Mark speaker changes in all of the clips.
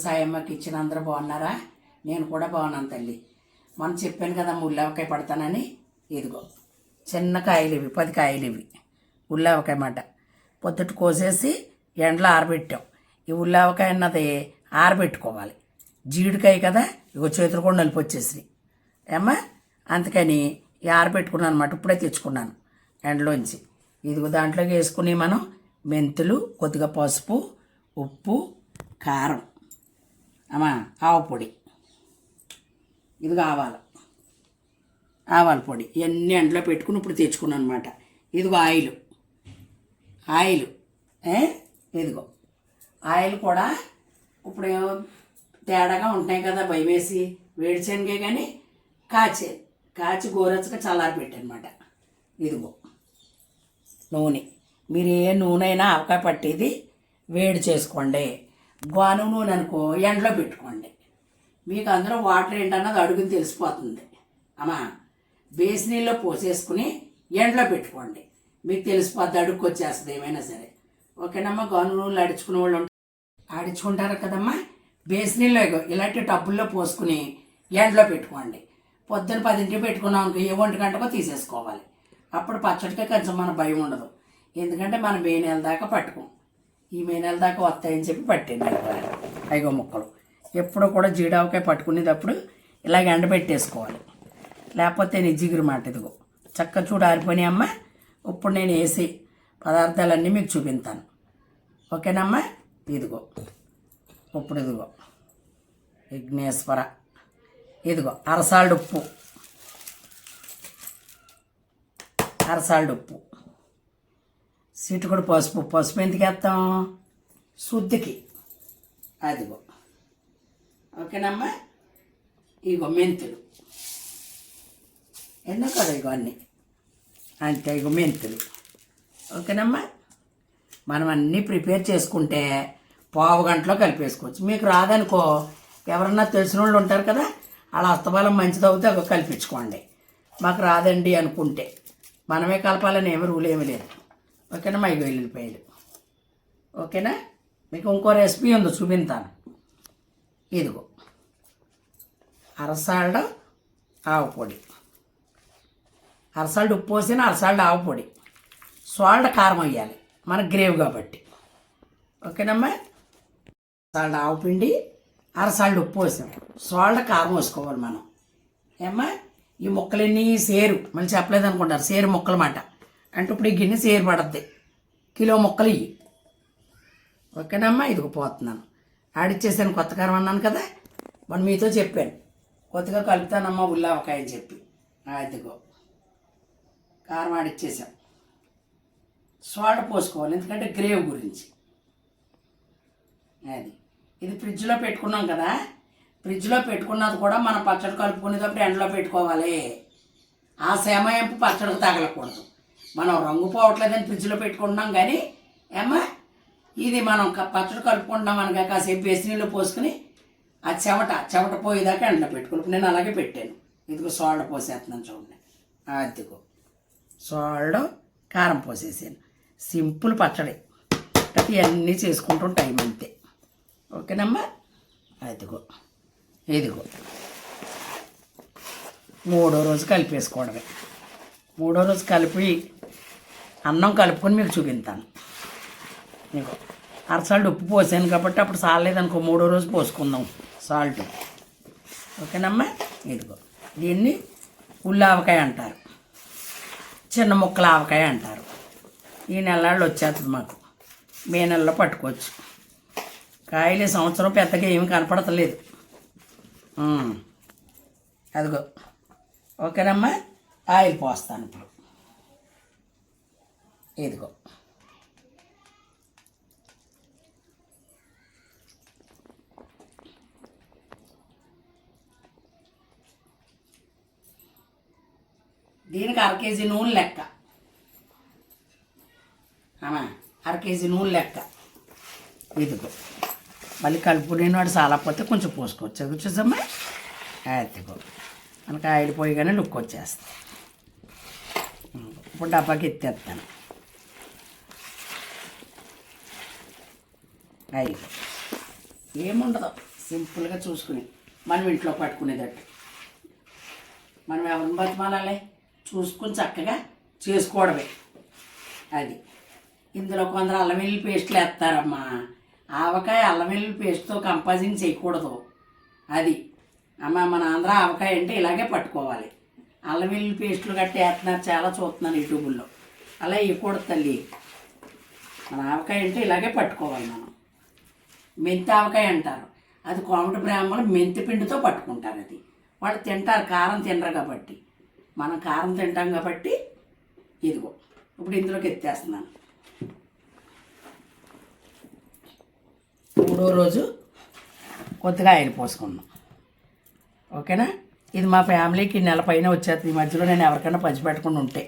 Speaker 1: సాయమ్మకి ఇచ్చిన అందరూ బాగున్నారా? నేను కూడా బాగున్నాను తల్లి. మనం చెప్పాను కదా ఉల్లావకాయ పడతానని. ఇదిగో చిన్న కాయలు ఇవి పది కాయలు ఇవి. ఉల్లావకాయ మాట. పొద్దుట కోసేసి ఎండలో ఆరబెట్టాం. ఈ ఉల్లావకాయ అన్నది ఆరబెట్టుకోవాలి. జీడికాయ కదా ఇగో చేతులు కూడా నలిపి వచ్చేసినాయి. ఏమ్మా? అందుకని ఈ ఆరబెట్టుకున్నాను అనమాట ఇప్పుడే తెచ్చుకున్నాను ఎండలోంచి. ఇదిగో దాంట్లోకి వేసుకుని మనం మెంతులు కొద్దిగా పసుపు ఉప్పు కారం అమ్మా ఆవు పొడి. ఇది ఆవాలు ఆవాల పొడి. ఇవన్నీ ఎండలో పెట్టుకుని ఇప్పుడు తెచ్చుకున్నాను అనమాట ఇదిగో ఆయిల్. ఆయిల్. ఇదిగో. ఆయిల్ కూడా ఇప్పుడు తేడాగా ఉంటాయి కదా భయం వేసి వేడి కానీ కాచే కాచి గోరచ్చగా చల్లారి పెట్టనమాట. ఇదిగో. నూనె. మీరు ఏ నూనె అయినా ఆవకాయ పట్టేది వేడి చేసుకోండి. గోను నూనె అనుకో ఎండలో పెట్టుకోండి. మీకు అందులో వాటర్ ఏంటన్నది అడుగుని తెలిసిపోతుంది. అమ్మా బేసినీల్లో పోసేసుకుని ఎండలో పెట్టుకోండి. మీకు తెలిసిపోద్ది అడుగుకి వచ్చేస్తుంది ఏమైనా సరే. ఓకేనమ్మా గోను నూనెలు అడుచుకునే వాళ్ళు ఉంటారు. ఆడించుకుంటారు కదమ్మా. బేసి ఇగో ఇలాంటి టబ్బుల్లో పోసుకుని ఎండలో పెట్టుకోండి. పొద్దున పదింటికి పెట్టుకున్నాం అనుకో ఏ ఒంటి గంటకో తీసేసుకోవాలి. అప్పుడు పచ్చడికే కొంచెం మన భయం ఉండదు. ఎందుకంటే మనం మే నెల దాకా పట్టుకోం. ఈ మే నెల దాకా వస్తాయని చెప్పి పట్టింది ఐగో ముక్కలు. ఎప్పుడు కూడా జీడావకాయ పట్టుకునేటప్పుడు ఇలాగ ఎండబెట్టేసుకోవాలి. లేకపోతే నీ జిగురు మాట ఇదిగో. చక్క చూడు ఆరిపోయినాయి అమ్మ. ఇప్పుడు నేను వేసి పదార్థాలన్నీ మీకు చూపిస్తాను. ఓకేనమ్మా? ఇదిగో. ఇప్పుడు ఇదిగో. విఘ్నేశ్వర ఇదిగో అరసాల్డ్ ఉప్పు అరసాల్డ్ ఉప్పు సిటుకుడు పసుపు పసుపు ఎందుకు వేస్తాం? శుద్ధికి. అదిగో. ఓకేనమ్మా? ఇగో మెంతులు. ఎన్నో కదా ఇగో అన్నీ? అంతే ఇగో మెంతులు. ఓకేనమ్మా? మనం అన్నీ ప్రిపేర్ చేసుకుంటే పావు గంటలో కలిపేసుకోవచ్చు. మీకు రాదనుకో ఎవరన్నా తెలిసిన వాళ్ళు ఉంటారు కదా అలా అస్తబలం మంచిది అవుతే అవి కల్పించుకోండి. మాకు రాదండి అనుకుంటే. మనమే కలపాలని ఏమి రూల్ ఏమీ లేదు. ఓకేనా? మా ఇగో ఓకేనా? మీకు ఇంకో రెసిపీ ఉందో చూపింతాను. ఇదిగో. అరసాల్డ ఆవు పొడి. అరసాల్డ్ ఉప్పు పోసిన అరసాల్డ్ ఆవు పొడి. సాల్ట్ కారం వేయాలి మన గ్రేవ్ కాబట్టి. ఓకేనమ్మా? సాల్ట్ ఆవు పిండి అరసాల్ట్ ఉప్పు పోసాం సాల్ట్ కారం వేసుకోవాలి మనం. ఏమ్మా? ఈ ముక్కలన్నీ సేరు. మళ్ళీ చెప్పలేదు అనుకుంటారు సేరు మొక్కలమాట. అంటే ఇప్పుడు ఈ గిన్నె ఏర్పడద్ది. కిలో ముక్కలు ఇవి ఓకేనమ్మా? ఇదిగో పోతున్నాను. ఆడిచ్చేసాను కొత్త కారం అన్నాను కదా? మనం మీతో చెప్పాను. కొత్తగా కలుపుతానమ్మా ఉల్లావకాయ అని చెప్పి. అదిగో కారం ఆడిచ్చేసాం సోడ పోసుకోవాలి ఎందుకంటే గ్రేవ్ గురించి. అది. ఇది ఫ్రిడ్జ్లో పెట్టుకున్నాం కదా? ఫ్రిడ్జ్లో పెట్టుకున్నది కూడా మనం పచ్చడి కలుపుకునేటప్పుడు ఎండలో పెట్టుకోవాలి. ఆ సమయం పచ్చడికి తగలకూడదు. మనం రంగు పోవట్లేదని ఫ్రిడ్జ్లో పెట్టుకుంటున్నాం కానీ ఏమ్మా? ఇది మనం పచ్చడి కలుపుకుంటున్నాం అనగా కాసేపు వేసి నీళ్ళు పోసుకుని ఆ చెమట చెమట పోయేదాకా ఎండలో పెట్టుకోవాలి. నేను అలాగే పెట్టాను. ఇదిగో సోళ్ళ పోసేస్తున్నాను చూడండి. అదిగో సాల్ట్ కారం పోసేసాను. సింపుల్ పచ్చడి. ఇవన్నీ అన్నీ చేసుకుంటాం టైం అంతే. ఓకేనమ్మా? అదిగో ఇదిగో. మూడో రోజు కలిపేసుకోవడమే. మూడో రోజు కలిపి అన్నం కలుపుకొని మీకు చూపిస్తాను. మీకు అరసాల్ట్ ఉప్పు పోసాను కాబట్టి అప్పుడు సాలేదనుకో మూడో రోజు పోసుకుందాం సాల్ట్. ఓకేనమ్మా? ఇదిగో దీన్ని ఉల్లావకాయ అంటారు. చిన్న ముక్కల ఆవకాయ అంటారు. ఈ నెలల్లో వచ్చేస్తుంది మాకు. మే నెలలో పట్టుకోవచ్చు. కాయలు ఈ సంవత్సరం పెద్దగా ఏమి కనపడతలేదు. అదిగో ఓకేనమ్మా? ఆయిల్ పోస్తాను ఇప్పుడు. ఇదిగో. దీనికి అర కేజీ నూనె లెక్క. అర కేజీ నూనె లెక్క. ఇదిగో. మళ్ళీ కలుపు వాడు సాలకపోతే కొంచెం పోసుకోవచ్చు. అది చూసమ్మా అదిగో మనకి ఆయిల్ పోయిగానే లుక్ వచ్చేస్తుంది ఇప్పుడు డబ్బాకి ఎత్తేస్తాను. అది ఏముండదు. సింపుల్గా చూసుకుని. మనం ఇంట్లో పట్టుకునేటట్టు. మనం ఎవరిని బతిమాలాలి? చూసుకుని చక్కగా చేసుకోవడమే. అది. ఇందులో కొందరు అల్లం వెల్లుల్లి పేస్ట్లు వేస్తారమ్మా. ఆవకాయ అల్లం వెల్లుల్లి పేస్ట్తో కంపాజింగ్ చేయకూడదు. అది. అమ్మ మన ఆంధ్ర ఆవకాయ అంటే ఇలాగే పట్టుకోవాలి. అల్లం వెల్లుల్లి పేస్ట్లు గట్టి వేస్తున్నారు. చాలా చూస్తున్నాను యూట్యూబుల్లో అలా వేయకూడదు తల్లి. మన ఆవకాయ అంటే ఇలాగే పట్టుకోవాలి మనం. మెంతి ఆవకాయ అంటారు. అది కోమటి బ్రాహ్మణులు మెంతి పిండితో పట్టుకుంటారు అది. వాళ్ళు తింటారు కారం తినరు కాబట్టి. మనం కారం తింటాం కాబట్టి ఇదిగో ఇప్పుడు ఇందులోకి ఎత్తేస్తున్నాను. మూడో రోజు కొద్దిగా ఆయిల్ పోసుకున్నాం ఓకేనా? ఇది మా ఫ్యామిలీకి నెల పైన వచ్చేస్తుంది. ఈ మధ్యలో నేను ఎవరికైనా పంచి పెట్టకుండా ఉంటే.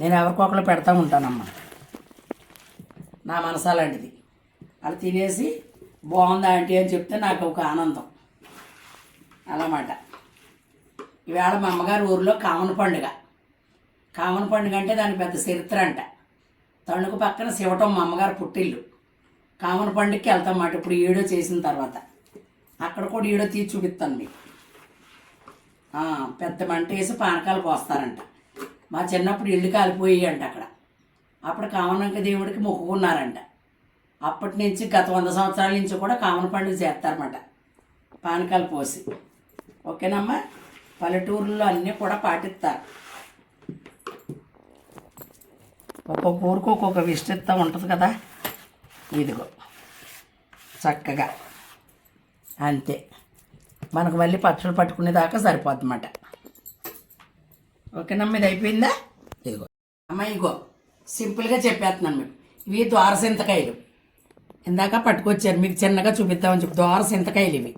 Speaker 1: నేను ఎవరికొకరు పెడతా ఉంటానమ్మా. నా మనసు అలాంటిది అలా తినేసి బాగుందా ఆంటీ అని చెప్తే నాకు ఒక ఆనందం. అలామాట. ఈవేళ మా అమ్మగారి ఊరిలో కామన పండుగ. కామన పండుగ అంటే దాని పెద్ద చరిత్ర అంట. తణుకు పక్కన శివటం మా అమ్మగారు పుట్టిల్లు. కామన పండుగకి వెళ్తాం మాట ఇప్పుడు ఈడో చేసిన తర్వాత. అక్కడ కూడా ఈడో తీసి చూపిస్తాను మీకు. పెద్ద మంట వేసి పానకాలు పోస్తారంట. మా చిన్నప్పుడు ఇల్లు కాలిపోయి అంట అక్కడ. అప్పుడు కామనంక దేవుడికి మొక్కుకున్నారంట. అప్పటి నుంచి గత వంద సంవత్సరాల నుంచి కూడా కామన పండుగ చేస్తారన్నమాట. పానకాలు పోసి. ఓకేనమ్మా? పల్లెటూరులో అన్నీ కూడా పాటిస్తారు. ఒక్కొక్క ఊరికి ఒక్కొక్క విస్తృత ఉంటుంది కదా? ఇదిగో. చక్కగా. అంతే. మనకు మళ్ళీ పక్షులు పట్టుకునేదాకా సరిపోద్దన్నమాట. ఓకేనమ్మా ఇది అయిపోయిందా? ఇదిగో. అమ్మ ఇగో సింపుల్గా చెప్పేస్తున్నాను మీకు. ఇవి ద్వారసింతకాయలు ఇందాక పట్టుకొచ్చారు. మీకు చిన్నగా చూపిద్దామని చెప్పి. దోర సింతకాయలు ఇవి.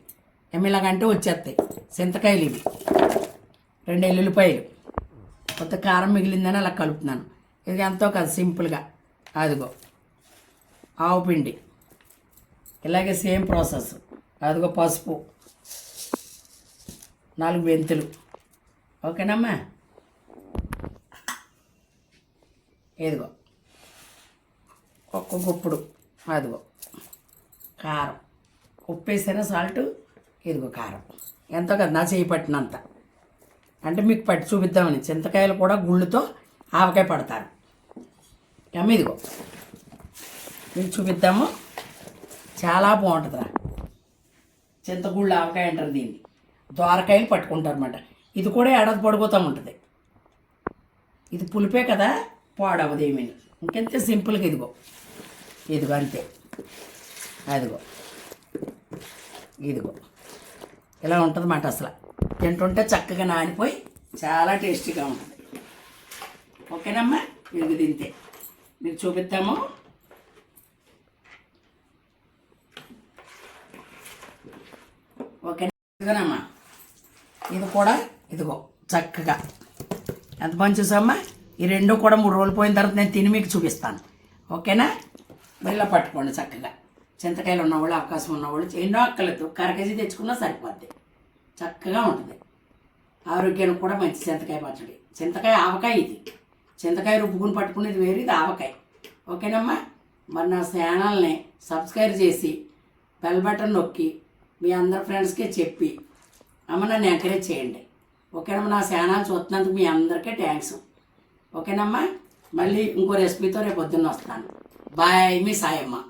Speaker 1: ఏమి వచ్చేస్తాయి. సింతకాయలు ఇవి. రెండు ఎల్లుల్లిపాయలు. కొత్త కారం మిగిలిందని అలా కలుపుతున్నాను. ఇది ఎంతో కాదు సింపుల్గా. అదిగో. ఆవు పిండి. ఇలాగే సేమ్ ప్రాసెస్. అదిగో పసుపు. నాలుగు మెంతులు. ఓకేనమ్మా? ఇదిగో. ఒక్క గుప్పుడు. అదిగో. కారం. ఉప్పు వేస్తేనే సాల్ట్ ఇదిగో కారం. ఎంతో కదా నా చేయి పట్టినంత. అంటే మీకు పట్టి చూపిద్దామని చింతకాయలు కూడా గుళ్ళుతో ఆవకాయ పడతారు. అమ్మ ఇదిగో. మీకు చూపిద్దాము. చాలా బాగుంటుందిరా. చింతగుళ్ళు ఆవకాయ అంటారు దీన్ని. దోరకాయలు పట్టుకుంటారు అనమాట ఇది కూడా ఏడాది పడిపోతూ ఉంటుంది. ఇది పులిపే కదా పాడవదేమీ ఇంకెంత ఇంకెంతే సింపుల్గా ఇదిగో. ఇదిగో అంతే. అదిగో. ఇదిగో. ఇలా ఉంటుంది మాట అసలు. తింటుంటే చక్కగా నానిపోయి చాలా టేస్టీగా ఉంటుంది. ఓకేనమ్మా? ఇదిగో తింటే. మీకు చూపిద్దాము. ఓకే ఇదిగోనమ్మా. ఇది కూడా ఇదిగో చక్కగా. ఎంత పని చూసామ్మా ఈ రెండు కూడా మూడు రోజులు పోయిన తర్వాత నేను తిని మీకు చూపిస్తాను. ఓకేనా? ఇలా పట్టుకోండి చక్కగా. చింతకాయలు ఉన్నవాళ్ళు అవకాశం ఉన్నవాళ్ళు ఎన్నో అక్కలతో కరకేజీ తెచ్చుకున్నా సరిపోద్ది. చక్కగా ఉంటుంది. ఆరోగ్యానికి కూడా మంచి చింతకాయ పచ్చడి. చింతకాయ ఆవకాయ ఇది. చింతకాయ రుబ్బుకుని పట్టుకునేది వేరు ఇది ఆవకాయ. ఓకేనమ్మా? మరి నా ఛానల్ని సబ్స్క్రైబ్ చేసి బెల్ బటన్ నొక్కి మీ అందరి ఫ్రెండ్స్కి చెప్పి అమ్మ నన్ను ఎంకరేజ్ చేయండి. ఓకేనమ్మా? నా ఛానల్ చూస్తున్నందుకు మీ అందరికీ థ్యాంక్స్ ఓకేనమ్మా? మళ్ళీ ఇంకో రెసిపీతో రేపు పొద్దున్న వస్తాను. బాయ్ మీ సాయమ్మ.